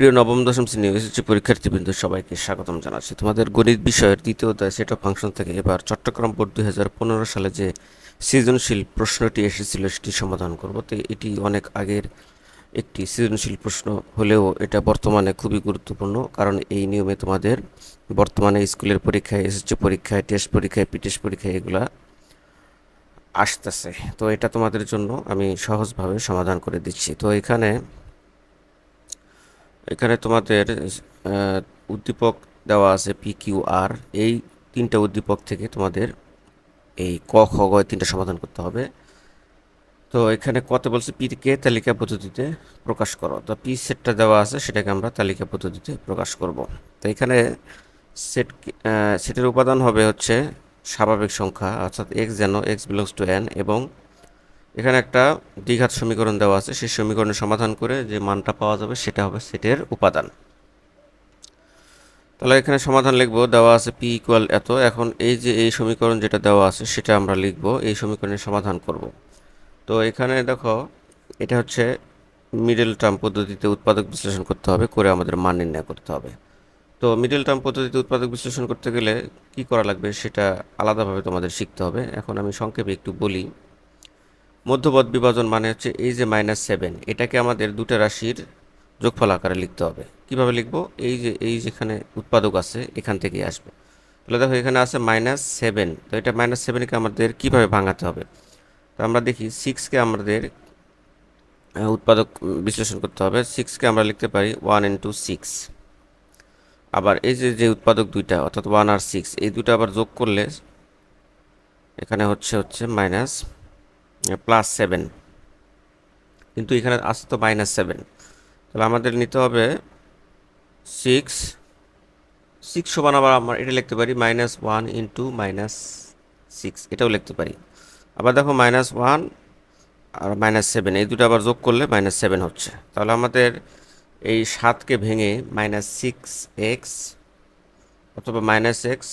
প্রিয় নবম, দশম শ্রেণি এসেছে পরীক্ষার্থীবৃন্দ, সবাইকে স্বাগতম জানাচ্ছি। তোমাদের গণিত বিষয়ের দ্বিতীয় অধ্যায় সেট অফ ফাংশন থেকে এবার চট্টগ্রাম বোর্ড দুই হাজার পনেরো সালে যে সৃজনশীল প্রশ্নটি এসেছিল সেটি সমাধান করব। তো এটি অনেক আগের একটি সৃজনশীল প্রশ্ন হলেও এটা বর্তমানে খুবই গুরুত্বপূর্ণ, কারণ এই নিয়মে তোমাদের বর্তমানে স্কুলের পরীক্ষায়, এসএসসি পরীক্ষায় টেস্ট পরীক্ষায় পিটেস্ট পরীক্ষায় এগুলা আসতেছে। তো এটা তোমাদের জন্য আমি সহজভাবে সমাধান করে দিচ্ছি। তো এখানে এখানে তোমাদের উদ্দীপক দেওয়া আছে পি কিউ আর এই তিনটা উদ্দীপক থেকে তোমাদের এই ক, খ, গ তিনটা সমাধান করতে হবে। তো এখানে কত বলছে পি কে তালিকা পদ্ধতিতে প্রকাশ করো। তো পি সেটটা দেওয়া আছে, সেটাকে আমরা তালিকা পদ্ধতিতে প্রকাশ করব। তো এখানে সেট সেটের উপাদান হবে হচ্ছে স্বাভাবিক সংখ্যা, অর্থাৎ এক্স যেন এক্স বিলংস টু এন এবং এখানে একটা দ্বিঘাত সমীকরণ দেওয়া আছে। সেই সমীকরণের সমাধান করে যে মানটা পাওয়া যাবে সেটা হবে সেটের উপাদান। তাহলে এখানে সমাধান লিখব, দেওয়া আছে পি ইকুয়াল এত। এখন এই যে এই সমীকরণ যেটা দেওয়া আছে সেটা আমরা লিখব, এই সমীকরণের সমাধান করব। তো এখানে দেখো, এটা হচ্ছে মিডল টার্ম পদ্ধতিতে উৎপাদক বিশ্লেষণ করতে হবে, করে আমাদের মান নির্ণয় করতে হবে। তো মিডল টার্ম পদ্ধতিতে উৎপাদক বিশ্লেষণ করতে গেলে কি করা লাগবে সেটা আলাদাভাবে তোমাদের শিখতে হবে। এখন আমি সংক্ষেপে একটু বলি। মধ্যপদ বিভাজন মানে হচ্ছে এই যে মাইনাস সেভেন এটাকে আমাদের দুটো রাশির যোগফল আকারে লিখতে হবে। কীভাবে লিখব? এই যে, এই যেখানে উৎপাদক আছে, এখান থেকেই আসবে। তাহলে দেখো এখানে আছে মাইনাস সেভেন তো এটা মাইনাস সেভেনকে আমাদের কীভাবে ভাঙাতে হবে? তো আমরা দেখি সিক্সকে আমাদের উৎপাদক বিশ্লেষণ করতে হবে। সিক্সকে আমরা লিখতে পারি ওয়ান ইন্টু সিক্স আবার এই যে যে উৎপাদক দুইটা, অর্থাৎ ওয়ান আর সিক্স এই দুটো আবার যোগ করলে এখানে হচ্ছে হচ্ছে মাইনাস প্লাস সেভেন কিন্তু এখানে আসছে তো মাইনাস সেভেন তাহলে আমাদের নিতে হবে সিক্স সিক্স সমান আবার আমরা এটা লিখতে পারি minus one into minus six এটাও লিখতে পারি। আবার দেখো মাইনাস ওয়ান আর মাইনাস সেভেন এই দুটো আবার যোগ করলে মাইনাস সেভেন হচ্ছে। তাহলে আমাদের এই সাতকে ভেঙে মাইনাস সিক্স এক্স অথবা minus x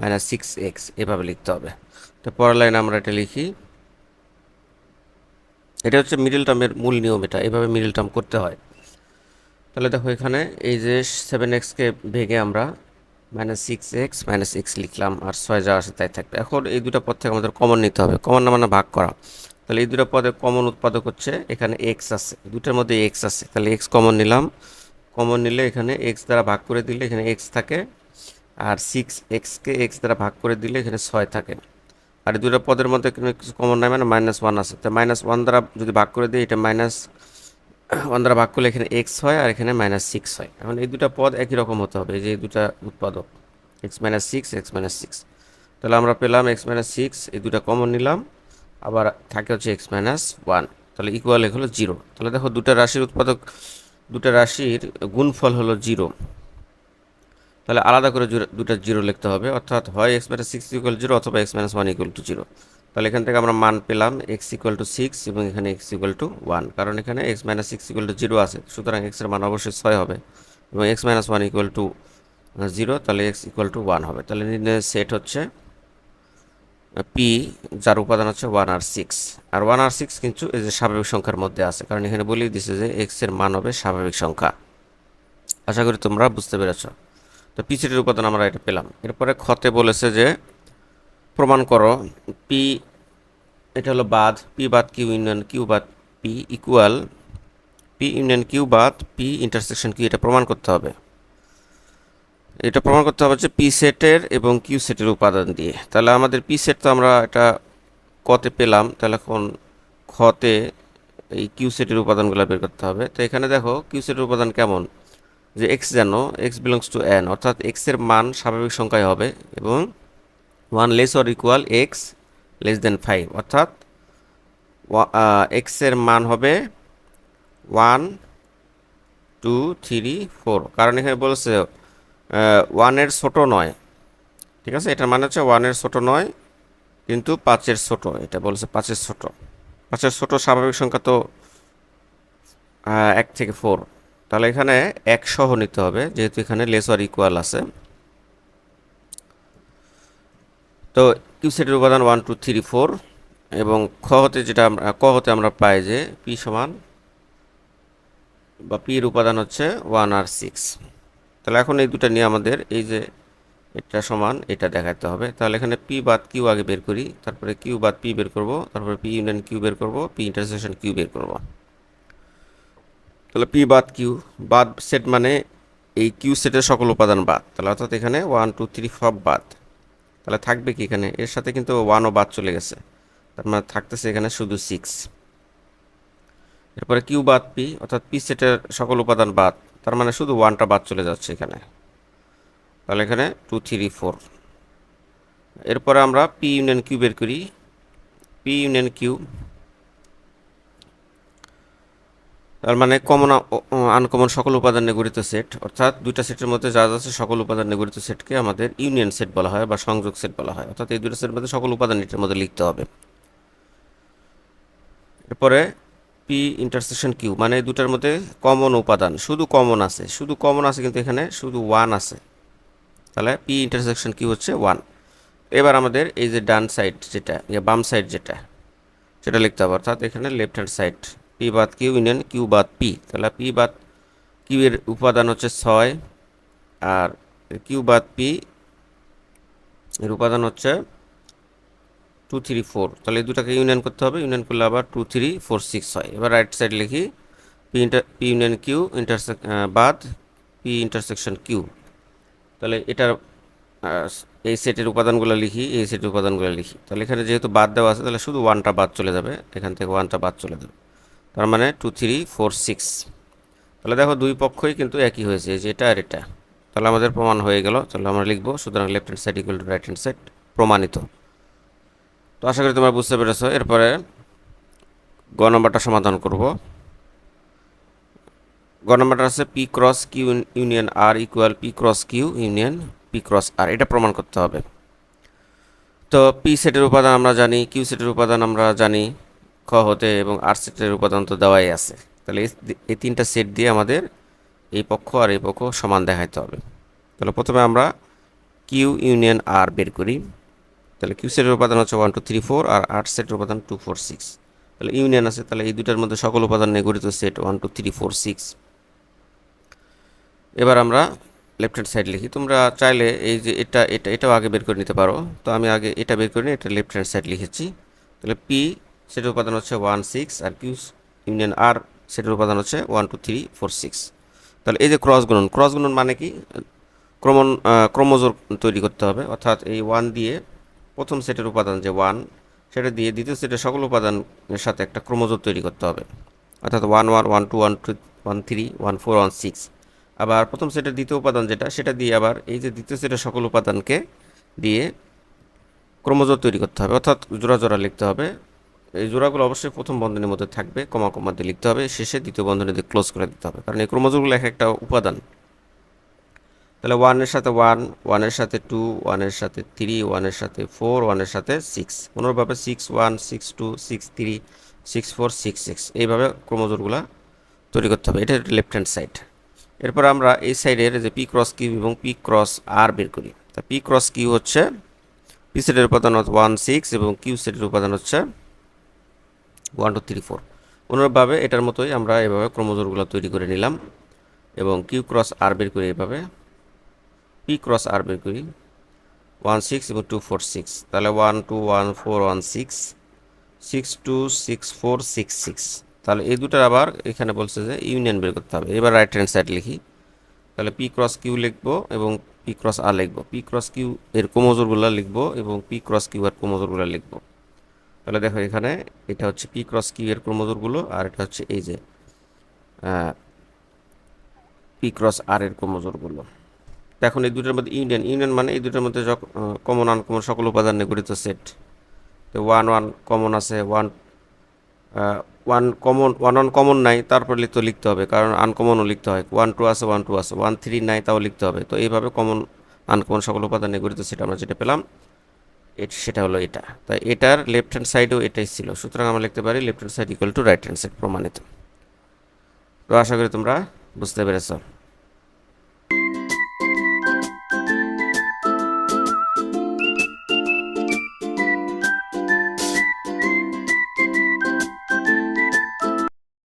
minus six x এভাবে লিখতে হবে। তো পরের লাইন আমরা এটা লিখি। এটা হচ্ছে মিডল টার্মের মূল নিয়ম এটা, এভাবে মিডল টার্ম করতে হয়। তাহলে দেখো এখানে এই যে সেভেন এক্সকে ভেঙে আমরা minus six x minus x লিখলাম, আর ছয় যা আসে তাই থাকবে। এখন এই দুটো পদ থেকে আমাদের কমন নিতে হবে। কমন না মানে ভাগ করা। তাহলে এই দুটো পদে কমন উৎপাদক হচ্ছে, এখানে এক্স আছে। দুটার মধ্যে এক্স আছে। তাহলে এক্স কমন নিলাম। কমন নিলে এখানে এক্স দ্বারা ভাগ করে দিলে এখানে এক্স থাকে। আর সিক্স এক্সকে এক্স দ্বারা ভাগ করে দিলে এখানে ছয় থাকে। আর এই দুটো পদের মধ্যে কিছু কমন নাই মানে মাইনাস ওয়ান আছে। তো মাইনাস ওয়ান দ্বারা যদি ভাগ করে দিই, এটা মাইনাস ওয়ান দ্বারা ভাগ করলে এখানে এক্স হয় আর এখানে মাইনাস সিক্স হয়। এখন এই দুটো পদ একই রকম হতে হবে, এই যে এই দুটা উৎপাদক। X minus six x minus six তাহলে আমরা পেলাম এক্স মাইনাস সিক্স এই দুটা কমন নিলাম। আবার থাকে হচ্ছে এক্স মাইনাস ওয়ান তাহলে ইকুয়াল এক হলো জিরো তাহলে দেখো দুটা রাশির উৎপাদক, দুটা রাশির গুণফল হলো জিরো তাহলে আলাদা করে দুটো জিরো লিখতে হবে। অর্থাৎ হয় x minus six equal zero অথবা x minus one equal to zero তাহলে এখান থেকে আমরা মান পেলাম এক্স ইকুয়াল টু সিক্স এবং এখানে এক্স ইকুয়াল টু ওয়ান কারণ এখানে x minus six equal to zero আছে। সুতরাং এক্সের মান অবশ্যই ছয় হবে এবং x minus one equal to zero তাহলে এক্স ইকুয়াল টু ওয়ান হবে। তাহলে নির্ণয়ের সেট হচ্ছে পি যার উপাদান হচ্ছে ওয়ান আর সিক্স আর ওয়ান আর সিক্স কিন্তু এই যে স্বাভাবিক সংখ্যার মধ্যে আছে। কারণ এখানে বলেই দিছে যে এক্সের মান হবে স্বাভাবিক সংখ্যা। আশা করি তোমরা বুঝতে পেরেছ। তো পি সেটের উপাদান আমরা এটা পেলাম। এরপরে খতে বলেছে যে, প্রমাণ করো, পি, এটা হলো বাদ, পি বাদ কিউ ইউনিয়ন, কিউ বাদ P equal P union Q বাদ, পি ইন্টারসেকশন কিউ, এটা প্রমাণ করতে হবে। এটা প্রমাণ করতে হবে যে পি সেটের এবং কিউ সেটের উপাদান দিয়ে। তাহলে আমাদের পি সেট তো আমরা এটা কতে পেলাম, তাহলে এখন খতে এই কিউ সেটের উপাদানগুলো বের করতে হবে। তো এখানে দেখো, কিউ সেটের উপাদান কেমন? যে এক্স যেন এক্স বিলংস টু এন অর্থাৎ এক্সের মান স্বাভাবিক সংখ্যায় হবে এবং one less or equal x less than five অর্থাৎ এক্সের মান হবে ওয়ান টু থ্রি ফোর কারণ এখানে বলেছে ওয়ানের ছোট নয়, ঠিক আছে? এটার মানে হচ্ছে ওয়ানের ছোট নয়, কিন্তু পাঁচের ছোট, এটা বলেছে পাঁচের ছোট। পাঁচের ছোট স্বাভাবিক সংখ্যা তো এক থেকে ফোর তাহলে এখানে এক সহ নিতে হবে, যেহেতু এখানে লেস অর ইকুয়াল আছে। তো কিউ সেটের উপাদান ওয়ান টু থ্রি ফোর এবং খ হতে যেটা আমরা, ক হতে আমরা পাই যে পি সমান বা পির উপাদান হচ্ছে ওয়ান আর সিক্স তাহলে এখন এই দুটো নিয়ে আমাদের এই যে এটা সমান এটা দেখাতে হবে। তাহলে এখানে পি বাদ কিউ আগে বের করি, তারপরে কিউ বাদ পি বের করব, তারপরে পি ইউনিয়ন কিউ বের করব পি ইন্টারসেকশন কিউ বের করব। তাহলে পি বাদ কিউ, বাদ সেট মানে এই কিউ সেটের সকল উপাদান বাদ। তাহলে অর্থাৎ এখানে ওয়ান টু থ্রি সব বাদ। তাহলে থাকবে কি এখানে? এর সাথে কিন্তু ওয়ানও বাদ চলে গেছে। তার মানে থাকতেছে এখানে শুধু সিক্স এরপরে কিউ বাদ পি, অর্থাৎ পি সেটের সকল উপাদান বাদ। তার মানে শুধু ওয়ানটা বাদ চলে যাচ্ছে এখানে। তাহলে এখানে টু থ্রি ফোর এরপরে আমরা পি ইউনিয়ন কিউ বের করি। পি ইউনিয়ন কিউ তার মানে কমন আনকমন সকল উপাদান নিয়ে গঠিত সেট অর্থাৎ দুইটা সেটের মধ্যে যা যা আছে সকল উপাদান নিয়ে গঠিত সেটকে আমাদের ইউনিয়ন সেট বলা হয় বা সংযোগ সেট বলা হয়। অর্থাৎ এই দুটো সেটের মধ্যে সকল উপাদান এটার মধ্যে লিখতে হবে। এরপরে পি ইন্টারসেকশন কিউ মানে এই দুটার মধ্যে কমন উপাদান, শুধু কমন আছে, শুধু কমন আছে কিন্তু এখানে শুধু ওয়ান আছে। তাহলে পি ইন্টারসেকশন কিউ হচ্ছে ওয়ান এবার আমাদের এই যে ডান সাইড যেটা ইয়ে বাম সাইড যেটা, সেটা লিখতে হবে। অর্থাৎ এখানে লেফট হ্যান্ড সাইড পি বাদ কিউ, ইউনিয়ন কিউ বাদ পি। তাহলে পি বাদ কিউ এর উপাদান হচ্ছে ছয়, আর কিউ বাদ পি এর উপাদান হচ্ছে টু থ্রি ফোর। তাহলে এই দুটাকে ইউনিয়ন করতে হবে, ইউনিয়ন করলে আবার টু থ্রি ফোর সিক্স হয়। এবার রাইট সাইড লিখি, P inter, P union Q intersect বাদ, পি ইন্টারসেকশন কিউ। তাহলে এটার এই সেটের উপাদানগুলো লিখি, এই সেটের উপাদানগুলো লিখি। তাহলে এখানে যেহেতু বাদ দেওয়া আছে, তাহলে শুধু ওয়ানটা বাদ চলে যাবে, এখান থেকে ওয়ানটা বাদ চলে যাবে। তার মানে টু থ্রি ফোর সিক্স তাহলে দেখো দুই পক্ষই কিন্তু একই হয়েছে যে এটা আর এটা। তাহলে আমাদের প্রমাণ হয়ে গেল, তাহলে আমরা লিখব, সুতরাং left hand side equal to right hand side প্রমাণিত। তো আশা করি তোমরা বুঝতে পেরেছ, এরপরে গ নম্বরটা সমাধান করব। গ নম্বরটা আছে P cross Q union R equal P cross Q union P cross R এটা প্রমাণ করতে হবে। তো পি সেটের উপাদান আমরা জানি কিউ সেটের উপাদান আমরা জানি। খ হতে এবং আর সেটের উপাদান তো দেওয়াই আছে। তাহলে এই তিনটা সেট দিয়ে আমাদের এই পক্ষ আর এই পক্ষ সমান দেখাইতে হবে। তাহলে প্রথমে আমরা কিউ ইউনিয়ন আর বের করি। তাহলে কিউ সেটের উপাদান হচ্ছে ওয়ান টু থ্রি ফোর আর আট সেটের উপাদান টু ফোর সিক্স তাহলে ইউনিয়ন আছে, তাহলে এই দুটার মধ্যে সকল উপাদান নিয়ে গঠিত set one two three four six এবার আমরা লেফট হ্যান্ড সাইড লিখি। তোমরা চাইলে এই যে এটা এটা, এটাও আগে বের করে নিতে পারো। তো আমি আগে এটা বের করে নিই এটা লেফট হ্যান্ড সাইড লিখেছি। তাহলে পি সেটের উপাদান হচ্ছে ওয়ান সিক্স আর কিউ ইউনিয়ন আর সেটের উপাদান হচ্ছে one two three four six তাহলে এই যে ক্রস গুণন ক্রস গুণন মানে কি? ক্রমণ ক্রমজোর তৈরি করতে হবে। অর্থাৎ এই ওয়ান দিয়ে প্রথম সেটের উপাদান যে ওয়ান সেটা দিয়ে দ্বিতীয় সেটের সকল উপাদানের সাথে একটা ক্রমজোর তৈরি করতে হবে। অর্থাৎ one one one two one two one three one four one six আবার প্রথম সেটের দ্বিতীয় উপাদান যেটা, সেটা দিয়ে আবার এই যে দ্বিতীয় সেটের সকল উপাদানকে দিয়ে ক্রমজোর তৈরি করতে হবে। অর্থাৎ জোড়া জোড়া লিখতে হবে। এই জোড়াগুলো অবশ্যই প্রথম বন্ধনের মধ্যে থাকবে, কমা কমা দিয়ে লিখতে হবে, শেষে দ্বিতীয় বন্ধনী দিয়ে ক্লোজ করে দিতে হবে। কারণ এই ক্রমজোরগুলো এক একটা উপাদান। তাহলে ওয়ানের সাথে ওয়ান ওয়ানের সাথে টু ওয়ানের সাথে থ্রি ওয়ানের সাথে ফোর ওয়ানের সাথে সিক্স কোনোভাবে six one six two six three six four six six এইভাবে ক্রমজোরগুলো তৈরি করতে হবে। এটা লেফট হ্যান্ড সাইড এরপর আমরা এই সাইডের যে পি ক্রস কিউ এবং পি ক্রস আর বের করি। তা পি ক্রস কিউ হচ্ছে পি সেটের উপাদান হচ্ছে ওয়ান সিক্স এবং কিউ সেটের উপাদান হচ্ছে ওয়ান, টু, থ্রি, ফোর। অনুরূপভাবে এটার মতোই আমরা এভাবে ক্রমজোরগুলো তৈরি করে নিলাম এবং কিউ ক্রস আর বের করি এভাবে। পি ক্রস আর বের করি। ওয়ান, সিক্স এবং টু, ফোর, সিক্স। তাহলে one, two, one, four, one, six. Six, two, six, four, six six. তাহলে এই দুটার আবার এখানে বলছে যে ইউনিয়ন বের করতে হবে। এবার রাইট হ্যান্ড সাইড লিখি। তাহলে পি ক্রস কিউ লিখব এবং পি ক্রস আর লিখব। পি ক্রস কিউ এর কোমোজোরগুলো লিখব এবং পি ক্রস কিউ আর কোমোজোরগুলো লিখব। তাহলে দেখো এখানে এটা হচ্ছে পি ক্রস কিউ এর ক্রোমোজোরগুলো আর এটা হচ্ছে এই যে পি ক্রস আর এর ক্রোমোজোরগুলো। এখন এই দুটোর মধ্যে ইউনিয়ন ইউনিয়ন মানে এই দুটোর মধ্যে কমন আনকমন সকল উপাদান নিয়ে গঠিত সেট তো ওয়ান ওয়ান কমন আছে one one common one one common নাই, তারপর তো লিখতে হবে, কারণ আনকমনও লিখতে হয়। ওয়ান টু আছে ওয়ান টু আছে ওয়ান থ্রি নাই, তাও লিখতে হবে। তো এইভাবে কমন আনকমন সকল উপাদান নিয়ে গঠিত সেট আমরা যেটা পেলাম সেটা হলো এটা। তাই এটার লেফট হ্যান্ড সাইডও এটাই ছিল। সুতরাং আমরা লিখতে পারি left hand side equal to right hand side প্রমাণিত। তো আশা করি তোমরা বুঝতে পেরেছ।